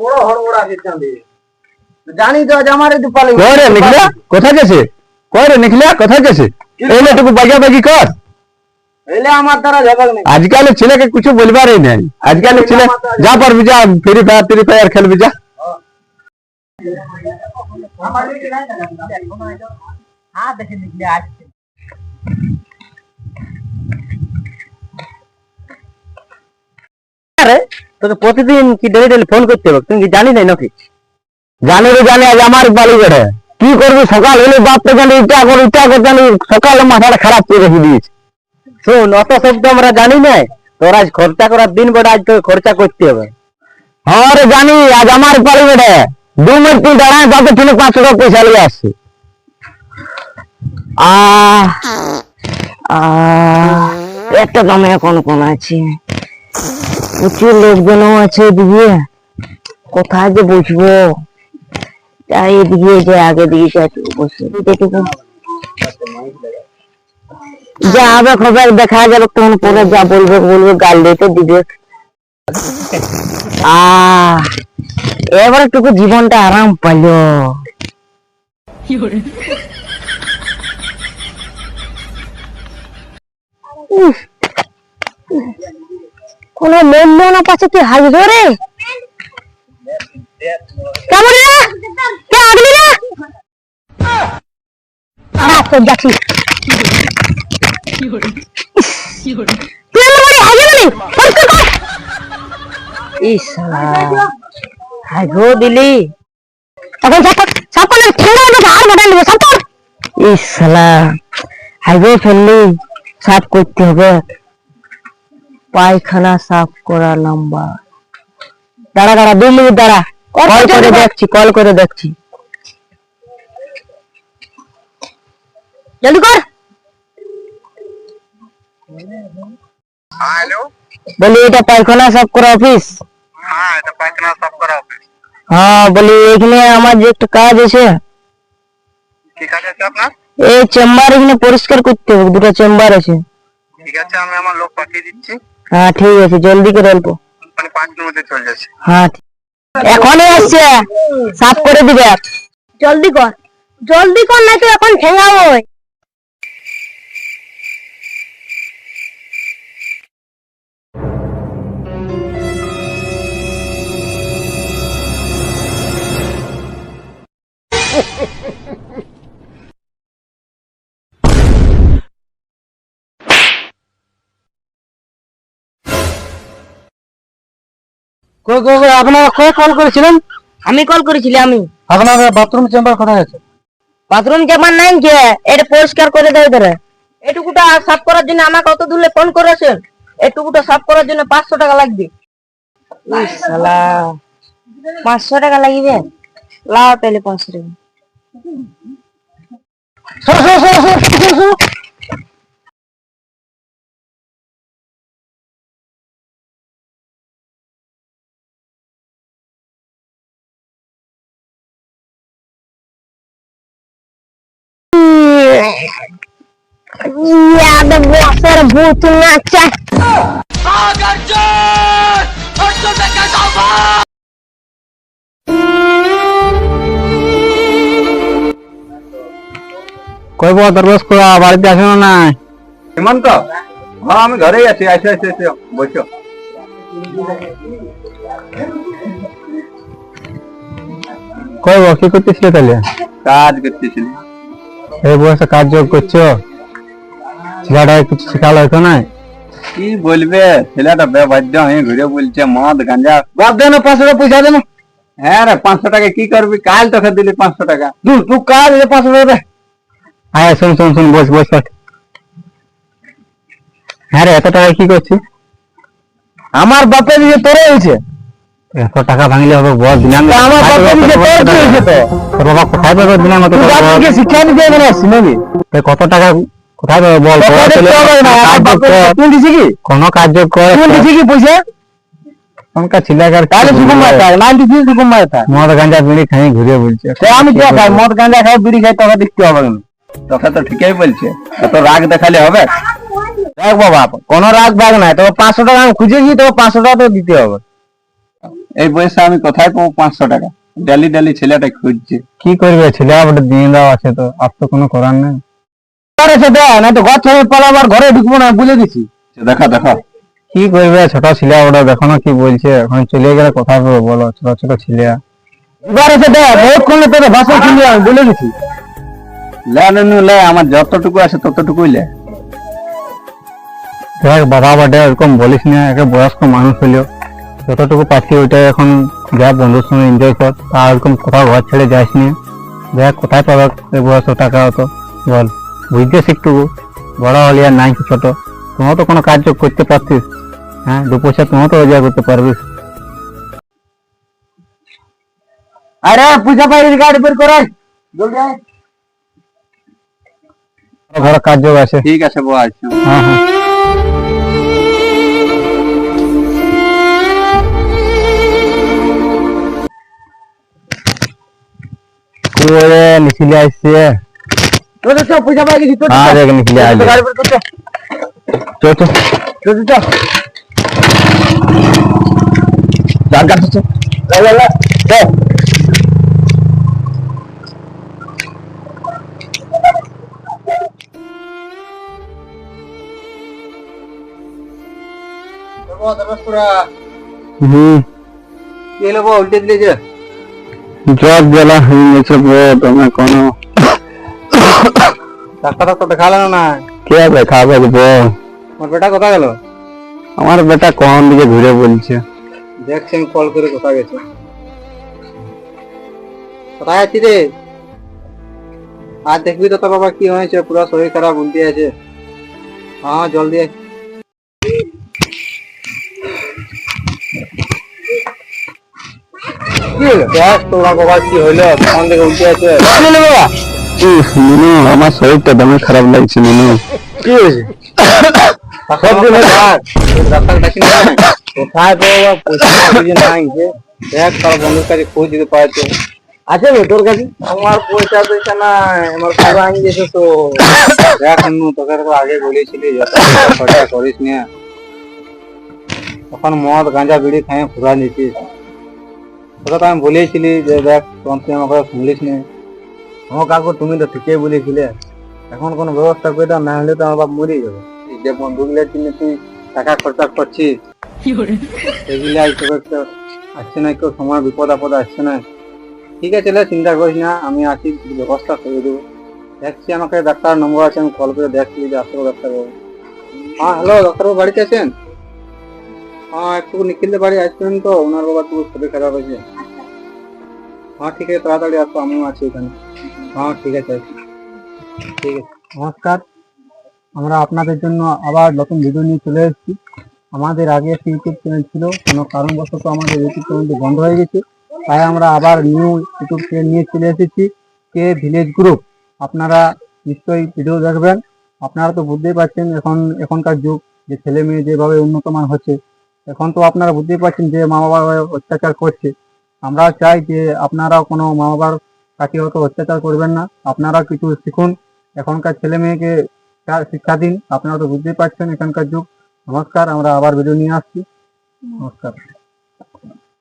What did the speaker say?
বড় হড়বড় আছে জানি তো আজ আমার একটু পালি কই রে নিখলিয়া কোথায় গেছে কই রে নিখলিয়া কোথায় গেছে এইলে টুকু বাজা বাজি কর। এলে আমার দ্বারা ঝগড় নেই আজকাল ছেলেকে কিছু বলবারই নাই। আজকাল ছেলে যা পারবি যা, ফ্রি ফায়ার ফ্রি ফায়ার খেলবি যা। আমার দিকে নাই না হ্যাঁ দেখে নিকলে আসছে আরে তোকে প্রতিদিন কি ডেলি ডেলি ফোন করতে হবে? তুমি কি জানি নাই নাকি? জানি রে জানি, আজ আমার বাড়ি বেড়ে কি করবি? সকাল হলে বাপকে জানি ইটা কর ইটা কর জানি, সকালে মাথাটা খারাপ করে রেখে দিয়েছে। শোন, অত তো আমরা জানি নাই। তোর আজ খরচা করার দিন বড়, আজ তোকে খরচা করতে হবে। হ্যাঁ রে জানি, আজ আমার বাড়ি বেড়ে দু মিনিট তুই দাঁড়ায় তাতে তুমি পাঁচশো টাকা পয়সা নিয়ে আসছে। আহ একটা দামে কোন কোন আছে? প্রচুর লোকজনও আছে এদিকে। কোথায় যে বসবো? তাই এদিকে যে আগে দিকে বসে। যেটুকু যা হবে খবর দেখা যাবে তখন পরে যা বলবে বলবে গাল দিতে দিবে। আহ এবার একটু জীবনটা আরাম পাইলো। উফ, কোনো মূল্য না পাচ্ছে তুই হাসবো রে কেমন রে কে আগলি রে আরে তো যাচ্ছি তুই কর। দিলি। সাপ সাপ করলে ঠেঙ্গা হবে আর বাটান দেবো কর। শালা। হাগো ফেললি সাফ করতে হবে। পায়খানা সাফ করা লম্বা। দাঁড়া দাঁড়া দুই মিনিট দাঁড়া। কল করে দেখছি কল করে দেখছি। জলদি কর। হ্যালো। বলি এটা পায়খানা সাফ করা অফিস? হ্যাঁ এটা পায়খানা সাফ করা হবে হ্যাঁ বলি এখানে আমার যে একটা কাজ আছে। ঠিক আছে আছে আপনার? এই চেম্বার এখানে পরিষ্কার করতে হবে দুটো চেম্বার আছে। ঠিক আছে আমি আমার লোক পাঠিয়ে দিচ্ছি। হ্যাঁ ঠিক আছে জলদি করে অল্প। মানে পাঁচ মিনিটের চলে যাচ্ছে। হ্যাঁ এখনই আসছে। সাফ করে দিবে। জলদি কর। জলদি কর না তো এখন ঠেঙ্গা কই আপনারা কই কল করেছিলেন? আমি কল করেছিলি আমি। আপনার বাথরুম চেম্বার কোথায় আছে? বাথরুম জামান নাই যে এটা পরিষ্কার করে দেয় ধরে এটুকুটা সাফ করার জন্য আমাকে অত দূরে ফোন করেছেন? এটুকুটা সাফ করার জন্য পাঁচশো টাকা লাগবে। পাঁচশো টাকা লাগবে? লাও তাহলে পাঁচশো টাকা। সর সর সর সর, সর ইয়াদ বসের ভূত নাচা কই? বড় দরবাস করা বাড়িতে আসে না নাই? হেমন্ত? হ্যাঁ আমি ঘরেই আছি আসে আসে এসে বসো। কই বড় কি করতেছিলে তাহলে কাজ করতেছিলি এই বয়সে কাজ যোগ করছ? ছেলেটা কিছু শেখালো হতো না কি বলবে? ছেলেটা বেবাদ্য হয়ে ঘুরে বলছে মদ গাঞ্জা বাদ দেন পাঁচশো টাকা পয়সা দেন হ্যাঁ রে পাঁচশো টাকা কি করবি? কাল তোকে দিলি পাঁচশো টাকা। তুই তুই কাজ এই পাঁচশো টাকা দে। হ্যাঁ শুন শুন শুন বস বস হ্যাঁ রে এত টাকা কি করছিস? আমার বাপে দিয়ে তোরে হয়েছে। এত টাকা ভাঙলে হবে বল দিলাম আমার বাপে দিয়ে তোর কি হয়েছে তো? তোর বাবা কোথায় পাবে তো শিক্ষা নাকি কত টাকা কোথায় পাবে বল তুই দিছি কি? কোন কর। তুই দিছি কি পয়সা? বিড়ি আমি কি খাই মদ গাঁজা খাই বিড়ি খাই তোকে দেখতে হবে না। তোকে তো ঠিকই বলছে। এত রাগ দেখালে হবে? দেখ বাবা কোনো রাগ ভাগ নাই তোকে পাঁচশো টাকা আমি খুঁজেছি তোকে পাঁচশো টাকা তো দিতে হবে। এই বয়সে আমি কোথায় পাবো? পাঁচশো টাকা। ডেলি ডেলি ছেলেটা খুঁজছে। কি করবে ছেলে? আবার দিয়ে দেওয়া আছে তো। আর তো কোনো করার নেই। আরে সেটা না তো ঘর ছেড়ে পালাবার ঘরে ঢুকবো না বলে দিছি। দেখা দেখা। কি করবে ছোট ছেলে? ওটা দেখো না কি বলছে। এখন চলে গেলে কোথায় পাবো বলো। ছোট ছোট ছেলে। এবারে সেটা বহুত করলে তোর ভাষা শুনবি আমি বলে দিছি। লে নুনু লে আমার যতটুকু আছে ততটুকুই লে। দেখ বাবা বাটে এরকম বলিস না একটা বয়স্ক মানুষ হইলেও যতটুকু পাচ্ছি ওইটাই এখন যা বন্ধুর সঙ্গে এনজয় কর। আর এরকম কোথাও ঘর ছেড়ে যাস নি। দেখ কোথায় পাবে এই বয়স টাকা হতো বল বুঝতে একটু বড় হলি আর নাই কি ছোট। তুমিও তো কোনো কাজ করতে পারতিস। হ্যাঁ দু পয়সা তুমিও তো রোজগার করতে পারবিস। আরে পূজা পাই গাড়ি বের করাই। জলদি আয়। ঘর কাজ আছে। ঠিক আছে বউ আছে হ্যাঁ হ্যাঁ। করে নিখিলে আসছে পয়সা পাই গেছি হ্যাঁ দেখ নিখিলে আসছে চো চো চো চো গান কাটছে লা লা লা চো হুম কি হলো বউ উল্টে দিলে যে। জব জ্বালা হয়ে গেছে বো তুমি কোনো ডাক্তার ডাক্তার দেখালে না কে দেখাবে বো আমার বেটা কোথায় গেল? আমার বেটা কোন দিকে ঘুরে বলছে? দেখছি আমি কল করে কোথায় গেছে। কোথায় আছি রে? আর দেখবি তো তোর বাবা কি হয়েছে পুরো শরীর খারাপ উল্টে আছে। হ্যাঁ জলদি দেখ তোমার বাবা কি হইল আছে? নুনু আমার শরীরটা দমে খারাপ লাগছে নুনু কি হয়েছে সব দিন ডাক্তার ডাকি না কোথায় পাবো পয়সা খুঁজে নাই যে। দেখ তোর বন্ধুর কাছে খোঁজ দিতে পারছে। আছে রে তোর কাছে? আমার পয়সা পয়সা নাই আমার পুরো আনি গেছে তো। দেখ তোকে তো আগে বলেছিলি খরচা করিস না। তখন মদ গাঁজা বিড়ি খাই ফুরা নিছিস তোকে তো আমি বলেছিলি যে দেখ তখন তুই আমাকে শুনলিস না আমার কাকু তুমি তো ঠিকই বলেছিলে। এখন কোনো ব্যবস্থা করে দাও না হলে তো আমার বাপ মরে যাবে। যে বন্ধুগুলোর জন্য তুই টাকা খরচা করছিস সেগুলো আজ তোকে একটা আসছে না কেউ সময় বিপদ আপদ আসছে না। ঠিক আছে চিন্তা করিস না আমি আছি কিছু ব্যবস্থা করে দেবো। দেখছি আমাকে ডাক্তার নম্বর আছে আমি কল করে দেখছি যে আসব ডাক্তারবাবু। হ্যাঁ হ্যালো ডাক্তারবাবু বাড়িতে আছেন? হ্যাঁ একটু নিখিলদের বাড়ি আসবেন তো ওনার বাবা একটু শরীর খারাপ হয়েছে। হ্যাঁ ঠিক আছে, তাড়াতাড়ি আসব আমিও আছি এখানে। হ্যাঁ ঠিক আছে ঠিক আছে। নমস্কার। আমরা আপনাদের জন্য আবার নতুন ভিডিও নিয়ে চলে এসেছি। আমাদের আগে একটি ইউটিউব চ্যানেল ছিল, কোনো কারণবশত আমাদের ইউটিউব চ্যানেলটি বন্ধ হয়ে গেছে। তাই আমরা আবার নিউ ইউটিউব চ্যানেল নিয়ে চলে এসেছি, কে ভিলেজ গ্রুপ আপনারা নিশ্চয়ই ভিডিও দেখবেন। আপনারা তো বুঝতেই পারছেন এখন, এখনকার যুগ, যে ছেলে মেয়ে যেভাবে উন্নতমান হচ্ছে। এখন তো আপনারা বুঝতেই পারছেন যে মা বাবা অত্যাচার করছে। আমরা চাই যে আপনারা কোনো মা বাবার কাছে অত অত্যাচার করবেন না। আপনারা কিছু শিখুন। এখনকার ছেলে মেয়েকে শিক্ষা দিন। আপনারা তো বুঝতেই পারছেন এখানকার যুগ। নমস্কার, আমরা আবার ভিডিও নিয়ে আসছি। নমস্কার।